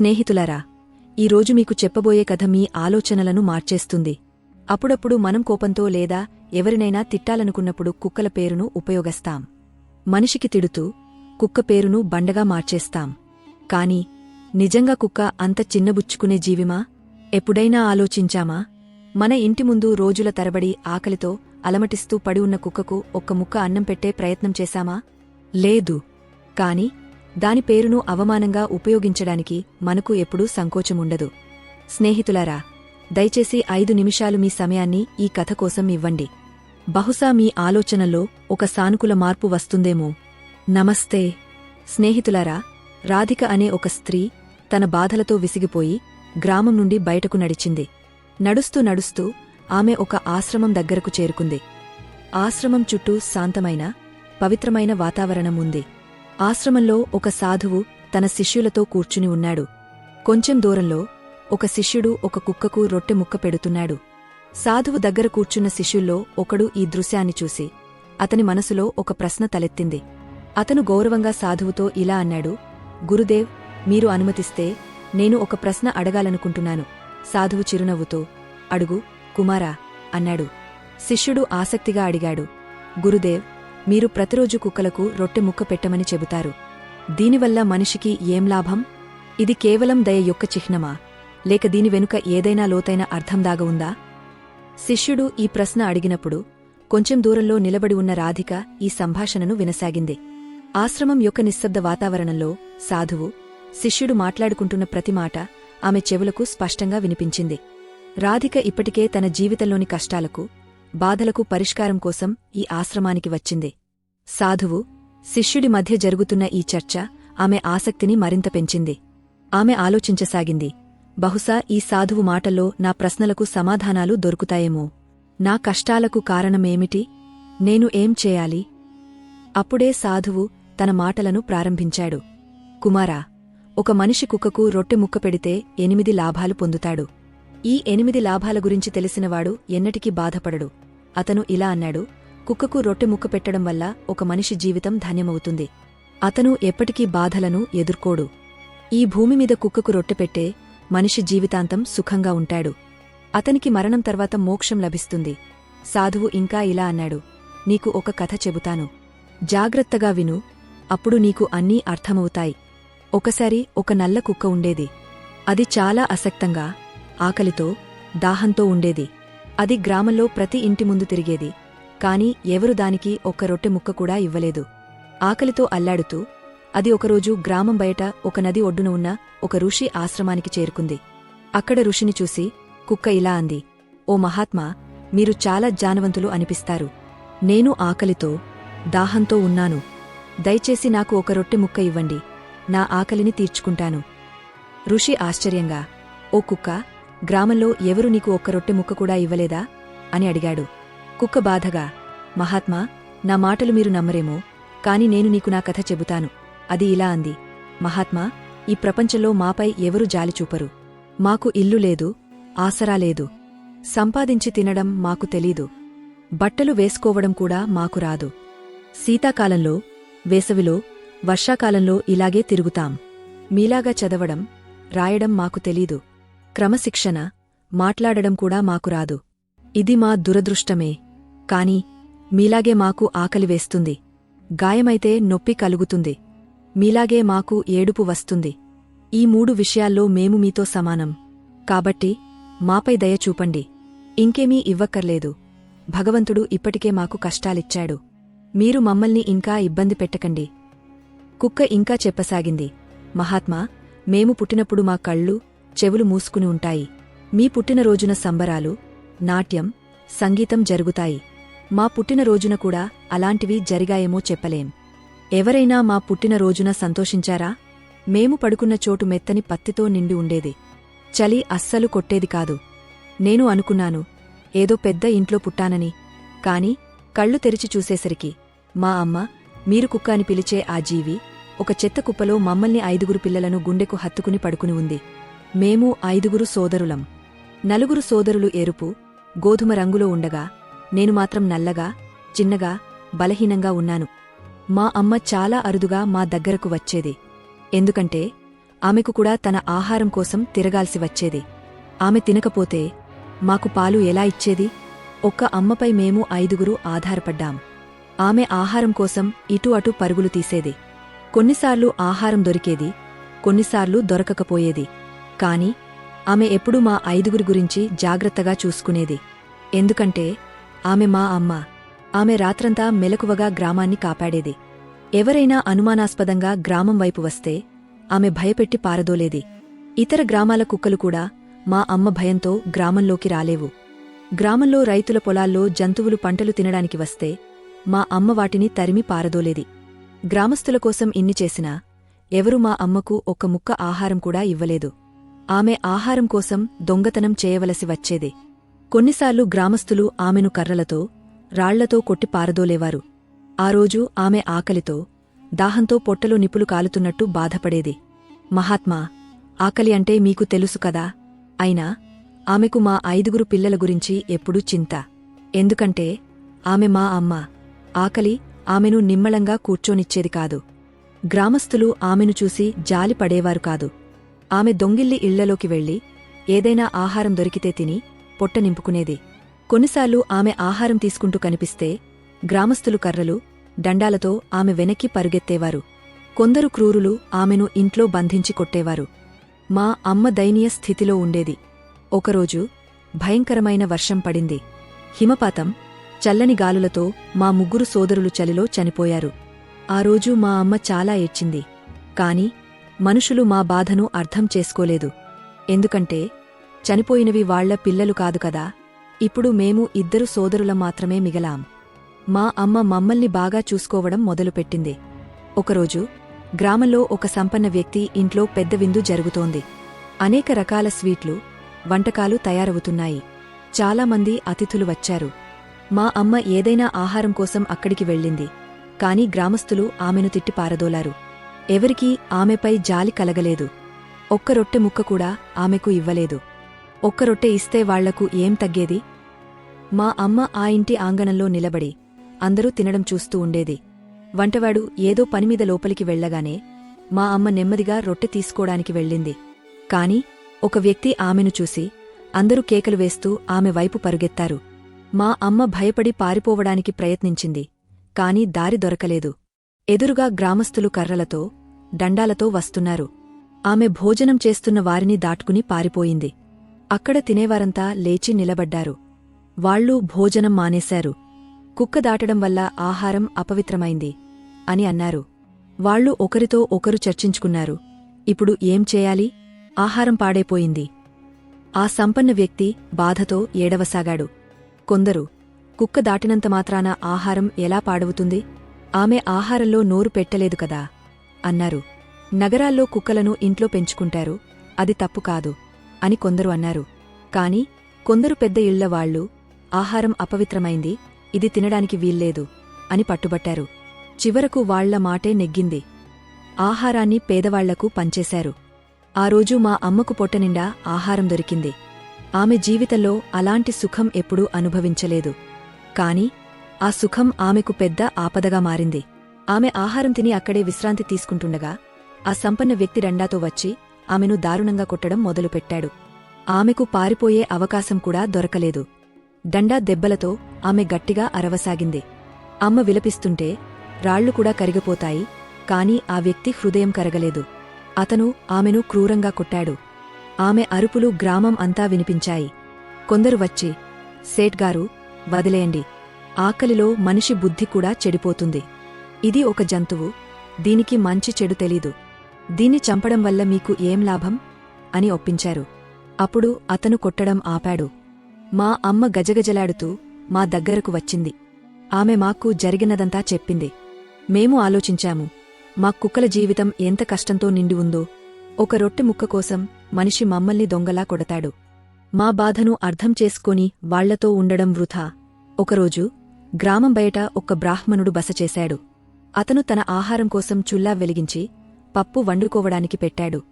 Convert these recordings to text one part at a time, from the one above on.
స్నేహితులరా ఈరోజు మీకు చెప్పబోయే కథ మీ ఆలోచనలను మార్చేస్తుంది. అప్పుడప్పుడు మనం కోపంతో లేదా ఎవరినైనా తిట్టాలనుకున్నప్పుడు కుక్కల పేరును ఉపయోగస్తాం. మనిషికి తిడుతూ కుక్క పేరును బండగా మార్చేస్తాం. కాని నిజంగా కుక్క అంత చిన్నబుచ్చుకునే జీవిమా? ఎప్పుడైనా ఆలోచించామా? మన ఇంటి ముందు రోజుల తరబడి ఆకలితో అలమటిస్తూ పడి ఉన్న కుక్కకు ఒక్క ముక్క అన్నం పెట్టే ప్రయత్నం చేశామా? లేదు. కాని దాని పేరును అవమానంగా ఉపయోగించడానికి మనకు ఎప్పుడూ సంకోచముండదు. స్నేహితులారా దయచేసి ఐదు నిమిషాలు మీ సమయాన్ని ఈ కథ కోసం ఇవ్వండి. బహుశా మీ ఆలోచనల్లో ఒక సానుకూల మార్పు వస్తుందేమో. నమస్తే. స్నేహితులారా రాధిక అనే ఒక స్త్రీ తన బాధలతో విసిగిపోయి గ్రామం నుండి బయటకు నడిచింది. నడుస్తూ నడుస్తూ ఆమె ఒక ఆశ్రమం దగ్గరకు చేరుకుంది. ఆశ్రమం చుట్టూ శాంతమైన పవిత్రమైన వాతావరణం ఉంది ఆశ్రమంలో ఒక సాధువు తన శిష్యులతో కూర్చుని ఉన్నాడు. కొంచెం దూరంలో ఒక శిష్యుడు ఒక కుక్కకు రొట్టె ముక్క పెడుతున్నాడు. సాధువు దగ్గర కూర్చున్న శిష్యుల్లో ఒకడు ఈ దృశ్యాన్ని చూసి అతని మనసులో ఒక ప్రశ్న తలెత్తింది. అతను గౌరవంగా సాధువుతో ఇలా అన్నాడు గురుదేవ్ మీరు అనుమతిస్తే నేను ఒక ప్రశ్న అడగాలనుకుంటున్నాను. సాధువు చిరునవ్వుతో అడుగు కుమారా అన్నాడు. శిష్యుడు ఆసక్తిగా అడిగాడు గురుదేవ్ మీరు ప్రతిరోజు కుక్కలకు రొట్టె ముక్క పెట్టమని చెబుతారు. దీనివల్ల మనిషికి ఏం లాభం? ఇది కేవలం దయ యొక్క చిహ్నమా? లేక దీని వెనుక ఏదైనా లోతైన అర్థం దాగవుందా ఉందా? శిష్యుడు ఈ ప్రశ్న అడిగినప్పుడు కొంచెం దూరంలో నిలబడి ఉన్న రాధిక ఈ సంభాషణను వినసాగింది. ఆశ్రమం యొక్క నిశ్శబ్ద వాతావరణంలో సాధువు శిష్యుడు మాట్లాడుకుంటున్న ప్రతి మాట ఆమె చెవులకు స్పష్టంగా వినిపించింది. రాధిక ఇప్పటికే తన జీవితంలోని కష్టాలకు బాధలకు పరిష్కారం కోసం ఈ ఆశ్రమానికి వచ్చింది. సాధువు శిష్యుడి మధ్య జరుగుతున్న ఈ చర్చ ఆమె ఆసక్తిని మరింత పెంచింది. ఆమె ఆలోచించసాగింది బహుశా ఈ సాధువు మాటల్లో నా ప్రశ్నలకు సమాధానాలు దొరుకుతాయేమో. నా కష్టాలకు కారణమేమిటి? నేను ఏం చేయాలి అప్పుడే సాధువు తన మాటలను ప్రారంభించాడు. కుమారా ఒక మనిషి కుక్కకు రొట్టె ముక్క పెడితే ఎనిమిది లాభాలు పొందుతాడు. ఈ ఎనిమిది లాభాల గురించి తెలిసినవాడు ఎన్నటికీ బాధపడడు. అతను ఇలా అన్నాడు కుక్కకు రొట్టె ముక్క పెట్టడం వల్ల ఒక మనిషి జీవితం ధన్యమవుతుంది. అతను ఎప్పటికీ బాధలను ఎదుర్కోడు. ఈ భూమి మీద కుక్కకు రొట్టె పెట్టే మనిషి జీవితాంతం సుఖంగా ఉంటాడు. అతనికి మరణం తర్వాత మోక్షం లభిస్తుంది. సాధువు ఇంకా ఇలా అన్నాడు నీకు ఒక కథ చెబుతాను. జాగ్రత్తగా విను అప్పుడు నీకు అన్నీ అర్థమవుతాయి. ఒకసారి ఒక నల్ల కుక్క ఉండేది. అది చాలా అసక్తంగా ఆకలితో దాహంతో ఉండేది. అది గ్రామంలో ప్రతి ఇంటి ముందు తిరిగేది. కాని ఎవరు దానికి ఒక్క రొట్టె ముక్క కూడా ఇవ్వలేదు. ఆకలితో అల్లాడుతూ అది ఒకరోజు గ్రామం బయట ఒక నది ఒడ్డున ఉన్న ఒక ఋషి ఆశ్రమానికి చేరుకుంది. అక్కడ ఋషిని చూసి కుక్క ఇలా అంది ఓ మహాత్మా మీరు చాలా జానవంతులు అనిపిస్తారు. నేను ఆకలితో దాహంతో ఉన్నాను. దయచేసి నాకు ఒక రొట్టె ముక్క ఇవ్వండి. నా ఆకలిని తీర్చుకుంటాను. ఋషి ఆశ్చర్యంగా ఓ కుక్క గ్రామంలో ఎవరు నీకు ఒక్క రొట్టె ముక్క కూడా ఇవ్వలేదా? అని అడిగాడు. కుక్క బాధగా మహాత్మా నా మాటలు మీరు నమ్మరేమో కాని నేను నీకు నా కథ చెబుతాను. అది ఇలా అంది. మహాత్మా ఈ ప్రపంచంలో మాపై ఎవరు జాలిచూపరు మాకు ఇల్లు లేదు ఆసరా లేదు. సంపాదించి తినడం మాకు తెలీదు. బట్టలు వేసుకోవడం కూడా మాకు రాదు. శీతాకాలంలో వేసవిలో వర్షాకాలంలో ఇలాగే తిరుగుతాం. మీలాగా చదవడం రాయడం మాకు తెలీదు. క్రమశిక్షణ మాట్లాడడం కూడా మాకు రాదు. ఇది మా దురదృష్టమే. కాని మీలాగే మాకు ఆకలి వేస్తుంది. గాయమైతే నొప్పి కలుగుతుంది. మీలాగే మాకు ఏడుపు వస్తుంది. ఈ మూడు విషయాల్లో మేము మీతో సమానం. కాబట్టి మాపై దయ చూపండి. ఇంకేమీ ఇవ్వక్కర్లేదు. భగవంతుడు ఇప్పటికే మాకు కష్టాలిచ్చాడు. మీరు మమ్మల్ని ఇంకా ఇబ్బంది పెట్టకండి. కుక్క ఇంకా చెప్పసాగింది. మహాత్మా మేము పుట్టినప్పుడు మా కళ్ళు చెవులు మూసుకుని ఉంటాయి. మీ పుట్టినరోజున సంబరాలు నాట్యం సంగీతం జరుగుతాయి. మా పుట్టినరోజున కూడా అలాంటివి జరిగాయేమో చెప్పలేం. ఎవరైనా మా పుట్టినరోజున సంతోషించారా? మేము పడుకున్న చోటు మెత్తని పత్తితో నిండి ఉండేది. చలి అస్సలు కొట్టేది కాదు. నేను అనుకున్నాను ఏదో పెద్ద ఇంట్లో పుట్టానని. కాని కళ్ళు తెరిచి చూసేసరికి మా అమ్మ మీరు కుక్క అని పిలిచే ఆ జీవి ఒక చెత్త కుప్పలో మమ్మల్ని ఐదుగురు పిల్లలను గుండెకు హత్తుకుని పడుకుని ఉంది. మేము ఐదుగురు సోదరులం. నలుగురు సోదరులు ఎరుపు గోధుమ రంగులో ఉండగా నేను మాత్రం నల్లగా చిన్నగా బలహీనంగా ఉన్నాను. మా అమ్మ చాలా అరుదుగా మా దగ్గరకు వచ్చేది. ఎందుకంటే ఆమెకు కూడా తన ఆహారం కోసం తిరగాల్సి వచ్చేది. ఆమె తినకపోతే మాకు పాలు ఎలా ఇచ్చేది? ఒక్క అమ్మపై మేము ఐదుగురు ఆధారపడ్డాం. ఆమె ఆహారం కోసం ఇటు అటు పరుగులు తీసేది. కొన్నిసార్లు ఆహారం దొరికేది కొన్నిసార్లు దొరకకపోయేది. కాని ఆమె ఎప్పుడూ మా ఐదుగురి గురించి జాగ్రత్తగా చూసుకునేది. ఎందుకంటే ఆమె మా అమ్మ. ఆమె రాత్రంతా మెలకువగా గ్రామాన్ని కాపాడేది. ఎవరైనా అనుమానాస్పదంగా గ్రామం వైపు వస్తే ఆమె భయపెట్టి పారదోలేది. ఇతర గ్రామాల కుక్కలు కూడా మా అమ్మ భయంతో గ్రామంలోకి రాలేవు. గ్రామంలో రైతుల పొలాల్లో జంతువులు పంటలు తినడానికి వస్తే మా అమ్మ వాటిని తరిమి పారదోలేది. గ్రామస్తుల కోసం ఇన్ని చేసినా ఎవరు మా అమ్మకు ఒక్క ముక్క ఆహారం కూడా ఇవ్వలేదు. ఆమె ఆహారం కోసం దొంగతనం చేయవలసి వచ్చేది. కొన్నిసార్లు గ్రామస్తులు ఆమెను కర్రలతో రాళ్ళతో కొట్టి పారదోలేవారు. ఆ రోజు ఆమె ఆకలితో దాహంతో పొట్టలో నిప్పులు కాలుతున్నట్టు బాధపడేది. మహాత్మా ఆకలి అంటే మీకు తెలుసు కదా? అయినా ఆమెకు మా ఐదుగురు పిల్లల గురించి ఎప్పుడూ చింత. ఎందుకంటే ఆమె మా అమ్మ. ఆకలి ఆమెను నిమ్మళంగా కూర్చోనిచ్చేది కాదు. గ్రామస్తులు ఆమెను చూసి జాలి పడేవారు కాదు. ఆమె దొంగిల్లి ఇళ్ళలోకి వెళ్ళి ఏదైనా ఆహారం దొరికితే తిని పొట్ట నింపుకునేది. కొన్నిసార్లు ఆమె ఆహారం తీసుకుంటూ కనిపిస్తే గ్రామస్తులు కర్రలు దండాలతో ఆమె వెనక్కి పరుగెత్తేవారు. కొందరు క్రూరులు ఆమెను ఇంట్లో బంధించి కొట్టేవారు. మా అమ్మ దయనీయ స్థితిలో ఉండేది. ఒకరోజు భయంకరమైన వర్షం పడింది. హిమపాతం చల్లని గాలులతో మా ముగ్గురు సోదరులు చలిలో చనిపోయారు. ఆ రోజు మా అమ్మ చాలా ఏడ్చింది. కాని మనుషులు మా బాధను అర్థం చేసుకోలేదు. ఎందుకంటే చనిపోయినవి వాళ్ళ పిల్లలు కాదు కదా ఇప్పుడు మేము ఇద్దరు సోదరులం మాత్రమే మిగలాం. మా అమ్మ మమ్మల్ని బాగా చూసుకోవడం మొదలుపెట్టింది. ఒకరోజు గ్రామంలో ఒక సంపన్న వ్యక్తి ఇంట్లో పెద్ద విందు జరుగుతోంది. అనేక రకాల స్వీట్లు వంటకాలు తయారవుతున్నాయి. చాలామంది అతిథులు వచ్చారు. మా అమ్మ ఏదైనా ఆహారం కోసం అక్కడికి వెళ్ళింది. కాని గ్రామస్తులు ఆమెను తిట్టి పారదోలారు. ఎవరికీ ఆమెపై జాలి కలగలేదు. ఒక్క రొట్టె ముక్క కూడా ఆమెకు ఇవ్వలేదు. ఒక్క రొట్టె ఇస్తే వాళ్ళకు ఏం తగ్గేది? మా అమ్మ ఆ ఇంటి ఆంగణంలో నిలబడి అందరూ తినడం చూస్తూ ఉండేది. వంటవాడు ఏదో పనిమీద లోపలికి వెళ్ళగానే మా అమ్మ నెమ్మదిగా రొట్టె తీసుకోడానికి వెళ్ళింది. కాని ఒక వ్యక్తి ఆమెను చూసి అందరూ కేకలు వేస్తూ ఆమె వైపు పరుగెత్తారు. మా అమ్మ భయపడి పారిపోవడానికి ప్రయత్నించింది కాని దారి దొరకలేదు. ఎదురుగా గ్రామస్తులు కర్రలతో దండాలతో వస్తున్నారు. ఆమె భోజనం చేస్తున్న వారిని దాటుకుని పారిపోయింది. అక్కడ తినేవారంతా లేచి నిలబడ్డారు. వాళ్ళూ భోజనం మానేశారు. కుక్క దాటడం వల్ల ఆహారం అపవిత్రమైంది అని అన్నారు. వాళ్ళు ఒకరితో ఒకరు చర్చించుకున్నారు. ఇప్పుడు ఏం చేయాలి? ఆహారం పాడైపోయింది. ఆ సంపన్న వ్యక్తి బాధతో ఏడవసాగాడు. కొందరు కుక్క దాటినంత మాత్రాన ఆహారం ఎలా పాడవుతుంది? ఆమె ఆహారంలో నోరు పెట్టలేదు కదా. అన్నారు. నగరాల్లో కుక్కలను ఇంట్లో పెంచుకుంటారు. అది తప్పు కాదు అని కొందరు అన్నారు. కాని కొందరు పెద్ద ఇళ్ళవాళ్ళు ఆహారం అపవిత్రమైంది ఇది తినడానికి వీల్లేదు అని పట్టుబట్టారు. చివరకు వాళ్ళ మాటే నెగ్గింది. ఆహారాన్ని పేదవాళ్ళకు పంచేశారు. ఆ రోజు మా అమ్మకు పొట్టనిండా ఆహారం దొరికింది. ఆమె జీవితంలో అలాంటి సుఖం ఎప్పుడూ అనుభవించలేదు. కాని ఆ సుఖం ఆమెకు పెద్ద ఆపదగా మారింది. ఆమె ఆహారం తిని అక్కడే విశ్రాంతి తీసుకుంటుండగా ఆ సంపన్న వ్యక్తి రండాతో వచ్చి ఆమెను దారుణంగా కొట్టడం మొదలుపెట్టాడు. ఆమెకు పారిపోయే అవకాశం కూడా దొరకలేదు. దండా దెబ్బలతో ఆమె గట్టిగా అరవసాగింది. అమ్మ విలపిస్తుంటే రాళ్ళు కూడా కరిగిపోతాయి కాని ఆ వ్యక్తి హృదయం కరగలేదు. అతను ఆమెను క్రూరంగా కొట్టాడు. ఆమె అరుపులు గ్రామం అంతా వినిపించాయి. కొందరు వచ్చి సేట్గారు వదిలేయండి. ఆకలిలో మనిషి బుద్ధి కూడా చెడిపోతుంది. ఇది ఒక జంతువు. దీనికి మంచి చెడు తెలీదు. దీన్ని చంపడం వల్ల మీకు ఏం లాభం? అని ఒప్పించారు. అప్పుడు అతను కొట్టడం ఆపాడు. మా అమ్మ గజగజలాడుతూ మా దగ్గరకు వచ్చింది. ఆమె మాకు జరిగినదంతా చెప్పింది. మేము ఆలోచించాము. మా కుక్కల జీవితం ఎంత కష్టంతో నిండి ఉందో. ఒక రొట్టె ముక్క కోసం మనిషి మమ్మల్ని దొంగలా కొడతాడు. మా బాధను అర్థం చేసుకొని వాళ్ళతో ఉండడం వృథా. ఒకరోజు గ్రామం బయట ఒక బ్రాహ్మణుడు బస చేశాడు. అతను తన ఆహారం కోసం చుల్లా వెలిగించి పప్పు వండుకోవడానికి పెట్టాడు.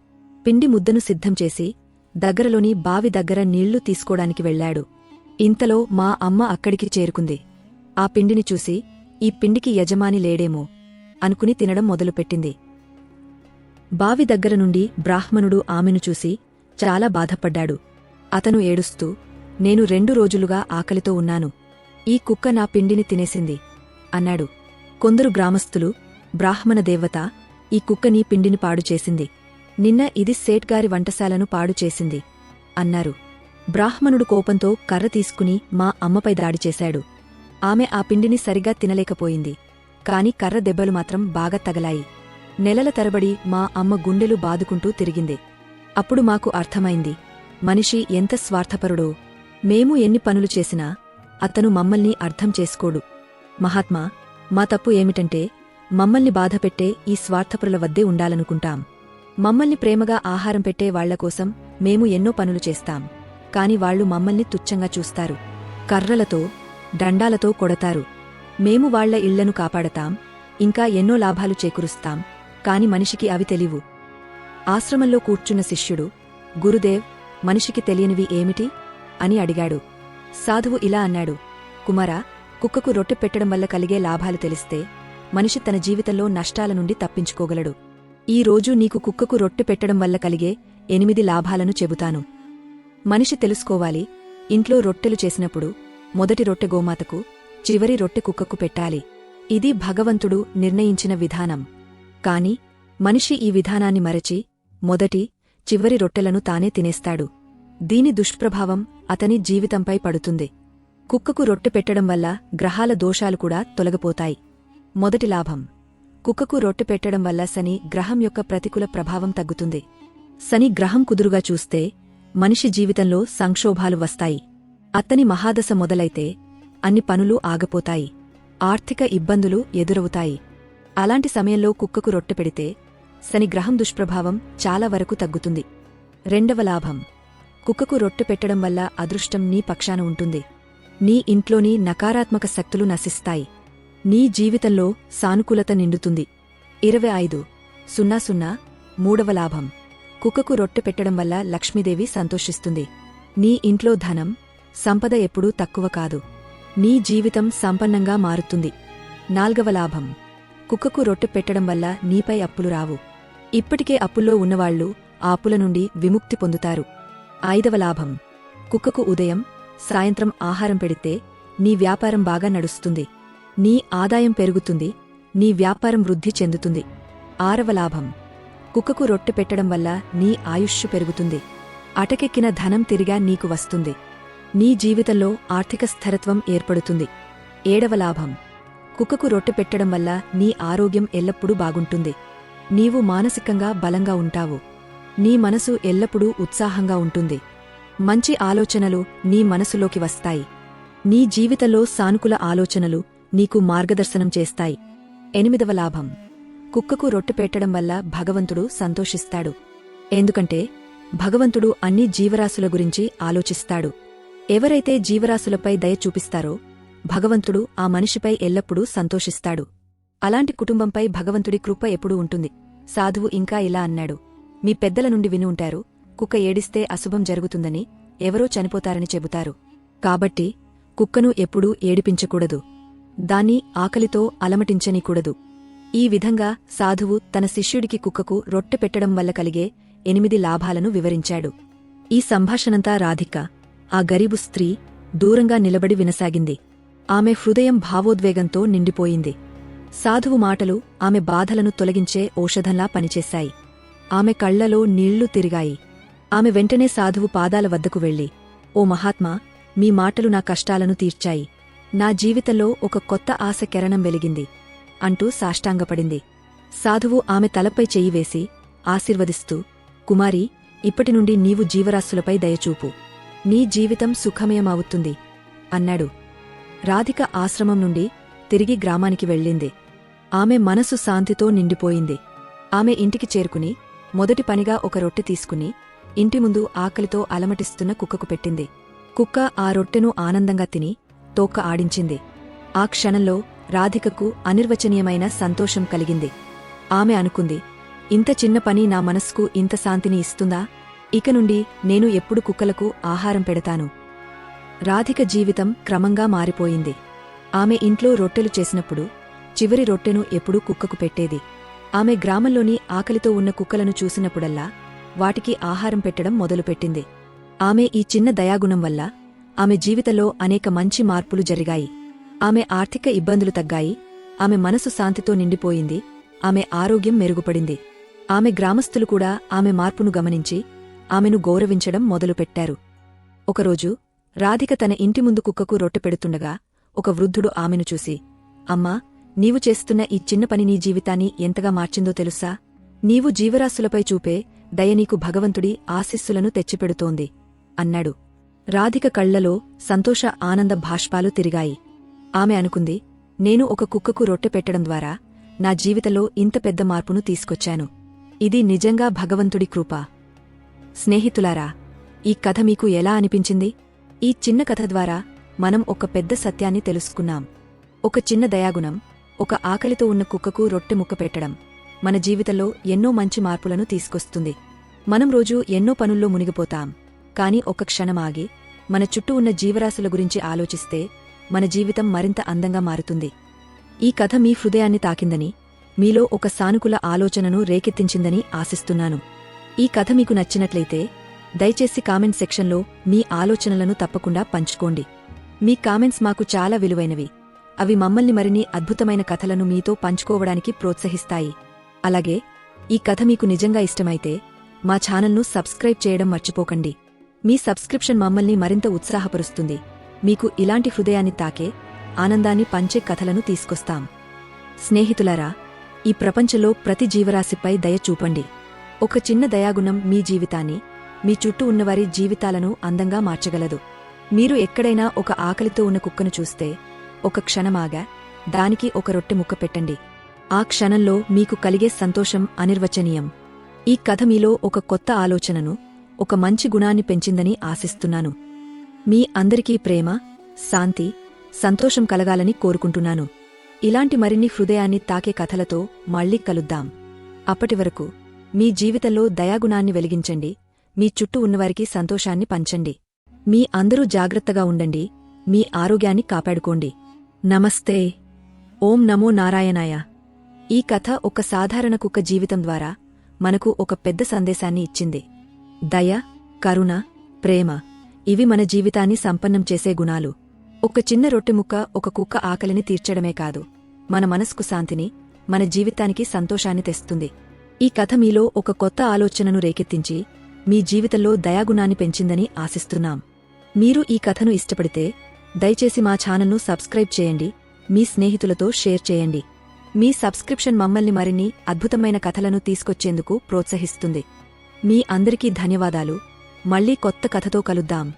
పిండి ముద్దను సిద్ధం చేసి దగ్గరలోని బావి దగ్గర నీళ్ళు తీసుకోడానికి వెళ్ళాడు ఇంతలో మా అమ్మ అక్కడికి చేరుకుంది. ఆ పిండిని చూసి ఈ పిండికి యజమాని లేడేమో అనుకుని తినడం మొదలుపెట్టింది. బావి దగ్గర నుండి బ్రాహ్మణుడు ఆమెను చూసి చాలా బాధపడ్డాడు. అతను ఏడుస్తూ నేను రెండు రోజులుగా ఆకలితో ఉన్నాను. ఈ కుక్క నా పిండిని తినేసింది అన్నాడు. కొందరు గ్రామస్థులు బ్రాహ్మణ దేవత ఈ కుక్క నీ పిండిని పాడు చేసింది. నిన్న ఇది సేట్గారి వంటశాలను పాడు చేసింది అన్నారు. బ్రాహ్మణుడు కోపంతో కర్ర తీసుకుని మా అమ్మపై దాడి చేశాడు. ఆమె ఆ పిండిని సరిగా తినలేకపోయింది. కాని కర్ర దెబ్బలు మాత్రం బాగా తగలాయి. నెలల తరబడి మా అమ్మ గుండెలు బాదుకుంటూ తిరిగింది. అప్పుడు మాకు అర్థమైంది. మనిషి ఎంత స్వార్థపరుడో. మేము ఎన్ని పనులు చేసినా అతను మమ్మల్ని అర్థం చేసుకోడు. మహాత్మా మా తప్పు ఏమిటంటే మమ్మల్ని బాధపెట్టే ఈ స్వార్థపరుల వద్దే ఉండాలనుకుంటాం. మమ్మల్ని ప్రేమగా ఆహారం పెట్టే వాళ్ళకోసం మేము ఎన్నో పనులు చేస్తాం. కాని వాళ్ళు మమ్మల్ని తుచ్చంగా చూస్తారు. కర్రలతో దండాలతో కొడతారు. మేము వాళ్ళ ఇళ్ళను కాపాడతాం. ఇంకా ఎన్నో లాభాలు చేకూరుస్తాం. కాని మనిషికి అవి తెలివు ఆశ్రమంలో కూర్చున్న శిష్యుడు గురుదేవ్ మనిషికి తెలియనివి ఏమిటి? అని అడిగాడు. సాధువు ఇలా అన్నాడు కుమారా కుక్కకు రొట్టె పెట్టడం వల్ల కలిగే లాభాలు తెలిస్తే మనిషి తన జీవితంలో నష్టాల నుండి తప్పించుకోగలడు. ఈ రోజు నీకు కుక్కకు రొట్టె పెట్టడం వల్ల కలిగే ఎనిమిది లాభాలను చెబుతాను. మనిషి తెలుసుకోవాలి ఇంట్లో రొట్టెలు చేసినప్పుడు మొదటి రొట్టె గోమాతకు చివరి రొట్టె కుక్కకు పెట్టాలి. ఇది భగవంతుడు నిర్ణయించిన విధానం. కాని మనిషి ఈ విధానాన్ని మరచి మొదటి చివరి రొట్టెలను తానే తినేస్తాడు. దీని దుష్ప్రభావం అతని జీవితంపై పడుతుంది. కుక్కకు రొట్టె పెట్టడం వల్ల గ్రహాల దోషాలు కూడా తొలగిపోతాయి. మొదటి లాభం. కుక్కకు రొట్టె పెట్టడం వల్ల శని గ్రహం యొక్క ప్రతికూల ప్రభావం తగ్గుతుంది. శని గ్రహం కుదురుగా చూస్తే మనిషి జీవితంలో సంక్షోభాలు వస్తాయి. అతని మహాదశ మొదలైతే అన్ని పనులు ఆగపోతాయి. ఆర్థిక ఇబ్బందులు ఎదురవుతాయి. అలాంటి సమయంలో కుక్కకు రొట్టె పెడితే శని గ్రహం దుష్ప్రభావం చాలా వరకు తగ్గుతుంది. రెండవ లాభం. కుక్కకు రొట్టె పెట్టడం వల్ల అదృష్టం నీ పక్షాన ఉంటుంది. నీ ఇంట్లోని నకారాత్మక శక్తులు నశిస్తాయి. నీ జీవితంలో సానుకూలత నిండుతుంది. ఇరవై ఐదు. సున్నా సున్నా. మూడవ లాభం. కుక్కకు రొట్టె పెట్టడం వల్ల లక్ష్మీదేవి సంతోషిస్తుంది. నీ ఇంట్లో ధనం సంపద ఎప్పుడూ తక్కువ కాదు. నీ జీవితం సంపన్నంగా మారుతుంది. నాల్గవ లాభం. కుక్కకు రొట్టె పెట్టడం వల్ల నీపై అప్పులు రావు. ఇప్పటికే అప్పుల్లో ఉన్నవాళ్ళు ఆ అప్పుల నుండి విముక్తి పొందుతారు. ఐదవ లాభం. కుక్కకు ఉదయం సాయంత్రం ఆహారం పెడితే నీ వ్యాపారం బాగా నడుస్తుంది. నీ ఆదాయం పెరుగుతుంది. నీ వ్యాపారం వృద్ధి చెందుతుంది. ఆరవ లాభం. కుక్కకు రొట్టె పెట్టడం వల్ల నీ ఆయుష్షు పెరుగుతుంది. అటకెక్కిన ధనం తిరిగా నీకు వస్తుంది. నీ జీవితంలో ఆర్థిక స్థిరత్వం ఏర్పడుతుంది. ఏడవ లాభం. కుక్కకు రొట్టె పెట్టడం వల్ల నీ ఆరోగ్యం ఎల్లప్పుడూ బాగుంటుంది. నీవు మానసికంగా బలంగా ఉంటావు. నీ మనసు ఎల్లప్పుడూ ఉత్సాహంగా ఉంటుంది. మంచి ఆలోచనలు నీ మనసులోకి వస్తాయి. నీ జీవితంలో సానుకూల ఆలోచనలు నీకు మార్గదర్శనం చేస్తాయి. ఎనిమిదవ లాభం. కుక్కకు రొట్టె పెట్టడం వల్ల భగవంతుడు సంతోషిస్తాడు. ఎందుకంటే భగవంతుడు అన్ని జీవరాశుల గురించి ఆలోచిస్తాడు. ఎవరైతే జీవరాశులపై దయ చూపిస్తారో భగవంతుడు ఆ మనిషిపై ఎల్లప్పుడూ సంతోషిస్తాడు. అలాంటి కుటుంబంపై భగవంతుడి కృప ఎప్పుడూ ఉంటుంది. సాధువు ఇంకా ఇలా అన్నాడు. మీ పెద్దల నుండి విని ఉంటారు కుక్క ఏడిస్తే అశుభం జరుగుతుందని ఎవరో చనిపోతారని చెబుతారు. కాబట్టి కుక్కను ఎప్పుడూ ఏడిపించకూడదు. దాన్ని ఆకలితో అలమటించనీకూడదు. ఈ విధంగా సాధువు తన శిష్యుడికి కుక్కకు రొట్టె పెట్టడం వల్ల కలిగే ఎనిమిది లాభాలను వివరించాడు. ఈ సంభాషణంతా రాధిక ఆ గరీబు స్త్రీ దూరంగా నిలబడి వినసాగింది. ఆమె హృదయం భావోద్వేగంతో నిండిపోయింది. సాధువు మాటలు ఆమె బాధలను తొలగించే ఔషధంలా పనిచేశాయి. ఆమె కళ్ళలో నీళ్ళు తిరిగాయి. ఆమె వెంటనే సాధువు పాదాల వద్దకు వెళ్ళి ఓ మహాత్మా మీ మాటలు నా కష్టాలను తీర్చాయి. నా జీవితంలో ఒక కొత్త ఆశ కెరణం వెలిగింది అంటూ సాష్టాంగపడింది. సాధువు ఆమె తలపై చెయ్యి వేసి ఆశీర్వదిస్తూ కుమారి ఇప్పటి నుండి నీవు జీవరాశులపై దయచూపు. నీ జీవితం సుఖమయమవుతుంది అన్నాడు. రాధిక ఆశ్రమం నుండి తిరిగి గ్రామానికి వెళ్ళింది. ఆమె మనసు శాంతితో నిండిపోయింది. ఆమె ఇంటికి చేరుకుని మొదటి పనిగా ఒక రొట్టె తీసుకుని ఇంటి ముందు ఆకలితో అలమటిస్తున్న కుక్కకు పెట్టింది. కుక్క ఆ రొట్టెను ఆనందంగా తిని తోక్క ఆడించింది. ఆ క్షణంలో రాధికకు అనిర్వచనీయమైన సంతోషం కలిగింది. ఆమె అనుకుంది ఇంత చిన్న పని నా మనస్కు ఇంత శాంతిని ఇస్తుందా? ఇక నుండి నేను ఎప్పుడు కుక్కలకు ఆహారం పెడతాను? రాధిక జీవితం క్రమంగా మారిపోయింది. ఆమె ఇంట్లో రొట్టెలు చేసినప్పుడు చివరి రొట్టెను ఎప్పుడూ కుక్కకు పెట్టేది. ఆమె గ్రామంలోని ఆకలితో ఉన్న కుక్కలను చూసినప్పుడల్లా వాటికి ఆహారం పెట్టడం మొదలుపెట్టింది. ఆమె ఈ చిన్న దయాగుణం వల్ల ఆమె జీవితంలో అనేక మంచి మార్పులు జరిగాయి. ఆమె ఆర్థిక ఇబ్బందులు తగ్గాయి. ఆమె మనసు శాంతితో నిండిపోయింది. ఆమె ఆరోగ్యం మెరుగుపడింది. ఆమె గ్రామస్థులు కూడా ఆమె మార్పును గమనించి ఆమెను గౌరవించడం మొదలుపెట్టారు. ఒకరోజు రాధిక తన ఇంటి ముందు కుక్కకు రొట్టె పెడుతుండగా ఒక వృద్ధుడు ఆమెను చూసి అమ్మా నీవు చేస్తున్న ఈ చిన్న పని నీ జీవితాన్ని ఎంతగా మార్చిందో తెలుసా? నీవు జీవరాశులపై చూపే దయ నీకు భగవంతుడి ఆశిస్సులను తెచ్చిపెడుతోంది అన్నాడు. రాధిక కళ్ళలో సంతోష ఆనంద భాష్పాలు తిరిగాయి. ఆమె అనుకుంది నేను ఒక కుక్కకు రొట్టె పెట్టడం ద్వారా నా జీవితంలో ఇంత పెద్ద మార్పును తీసుకొచ్చాను. ఇది నిజంగా భగవంతుడి కృప. స్నేహితులారా ఈ కథ మీకు ఎలా అనిపించింది? ఈ చిన్న కథ ద్వారా మనం ఒక పెద్ద సత్యాన్ని తెలుసుకున్నాం. ఒక చిన్న దయాగుణం ఒక ఆకలితో ఉన్న కుక్కకు రొట్టె ముక్క పెట్టడం. మన జీవితంలో ఎన్నో మంచి మార్పులను తీసుకొస్తుంది. మనం రోజూ ఎన్నో పనుల్లో మునిగిపోతాం. కాని ఒక క్షణమాగి మన చుట్టూ ఉన్న జీవరాశుల గురించి ఆలోచిస్తే మన జీవితం మరింత అందంగా మారుతుంది. ఈ కథ మీ హృదయాన్ని తాకిందని మీలో ఒక సానుకూల ఆలోచనను రేకెత్తించిందని ఆశిస్తున్నాను. ఈ కథ మీకు నచ్చినట్లయితే దయచేసి కామెంట్ సెక్షన్లో మీ ఆలోచనలను తప్పకుండా పంచుకోండి. మీ కామెంట్స్ మాకు చాలా విలువైనవి. అవి మమ్మల్ని మరిన్ని అద్భుతమైన కథలను మీతో పంచుకోవడానికి ప్రోత్సహిస్తాయి. అలాగే ఈ కథ మీకు నిజంగా ఇష్టమైతే మా ఛానల్ను సబ్స్క్రైబ్ చేయడం మర్చిపోకండి. మీ సబ్స్క్రిప్షన్ మమ్మల్ని మరింత ఉత్సాహపరుస్తుంది. మీకు ఇలాంటి హృదయాన్ని తాకే ఆనందాన్ని పంచే కథలను తీసుకొస్తాం. స్నేహితులారా ఈ ప్రపంచంలో ప్రతి జీవరాశిపై దయ చూపండి. ఒక చిన్న దయాగుణం మీ జీవితాన్ని మీ చుట్టూ ఉన్నవారి జీవితాలను అందంగా మార్చగలదు. మీరు ఎక్కడైనా ఒక ఆకలితో ఉన్న కుక్కను చూస్తే ఒక క్షణమాగా దానికి ఒక రొట్టె ముక్క పెట్టండి. ఆ క్షణంలో మీకు కలిగే సంతోషం అనిర్వచనీయం. ఈ కథ మీలో ఒక కొత్త ఆలోచనను ఒక మంచి గుణాన్ని పెంచిందని ఆశిస్తున్నాను. మీ అందరికీ ప్రేమ శాంతి సంతోషం కలగాలని కోరుకుంటున్నాను. ఇలాంటి మరిన్ని హృదయాన్ని తాకే కథలతో మళ్ళీ కలుద్దాం. అప్పటివరకు మీ జీవితంలో దయాగుణాన్ని వెలిగించండి మీ చుట్టూ ఉన్నవారికి సంతోషాన్ని పంచండి. మీ అందరూ జాగ్రత్తగా ఉండండి మీ ఆరోగ్యాన్ని కాపాడుకోండి. నమస్తే. ఓం నమో నారాయణాయ. ఈ కథ ఒక సాధారణ కుక్క జీవితం ద్వారా మనకు ఒక పెద్ద సందేశాన్ని ఇచ్చింది. దయ కరుణ ప్రేమ ఇవి మన జీవితాన్ని సంపన్నం చేసే గుణాలు. ఒక చిన్న రొట్టె ముక్క ఒక కుక్క ఆకలిని తీర్చడమే కాదు. మన మనస్కు శాంతిని మన జీవితానికి సంతోషాన్ని తెస్తుంది. ఈ కథ మీలో ఒక కొత్త ఆలోచనను రేకెత్తించి మీ జీవితంలో దయాగుణాన్ని పెంచిందని ఆశిస్తున్నాం. మీరు ఈ కథను ఇష్టపడితే దయచేసి మా ఛానల్ను సబ్స్క్రైబ్ చేయండి మీ స్నేహితులతో షేర్ చేయండి. మీ సబ్స్క్రిప్షన్ మమ్మల్ని మరిన్ని అద్భుతమైన కథలను తీసుకొచ్చేందుకు ప్రోత్సహిస్తుంది. మీ అందరికీ ధన్యవాదాలు. మళ్ళీ కొత్త కథతో కలుద్దాం.